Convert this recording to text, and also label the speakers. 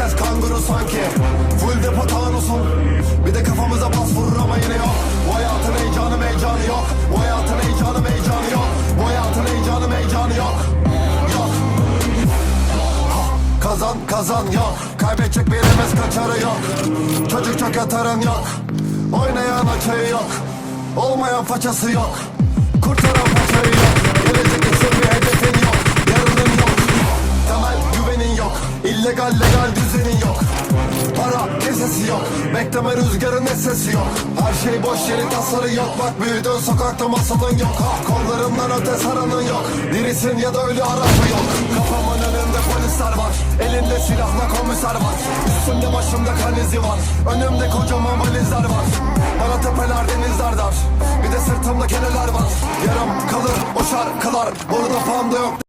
Speaker 1: herkes kanguru sanki. Full depo tanusun Bir de kafamıza bas vurur ama yine yok. Bu hayatın heyecanı meycanı yok. Bu hayatın heyecanı meycanı yok. Bu hayatın heyecanı meycanı yok. Yok. Kazan kazan yok. Kaybedecek birimiz kaçarı yok. Çocuk çok yatarın yok. Oynayan açığı yok. Olmayan façası yok. Kurtaran paçayı yok illegal legal düzenin yok. Para kesesi yok. Bekleme rüzgarın sesi yok. Her şey boş yeri tasarı yok. Bak büyüdün sokakta masalın yok. Ha, Kollarından öte saranın yok. Dirisin ya da ölü arafı yok. Kafamın önünde polisler var. Elinde silahla komiser var. Üstümde başımda kan izi var. Önümde kocaman valizler var. Bana tepeler denizler dar. Bir de sırtımda keneler var. Yarım kalır o şarkılar Burada panda yok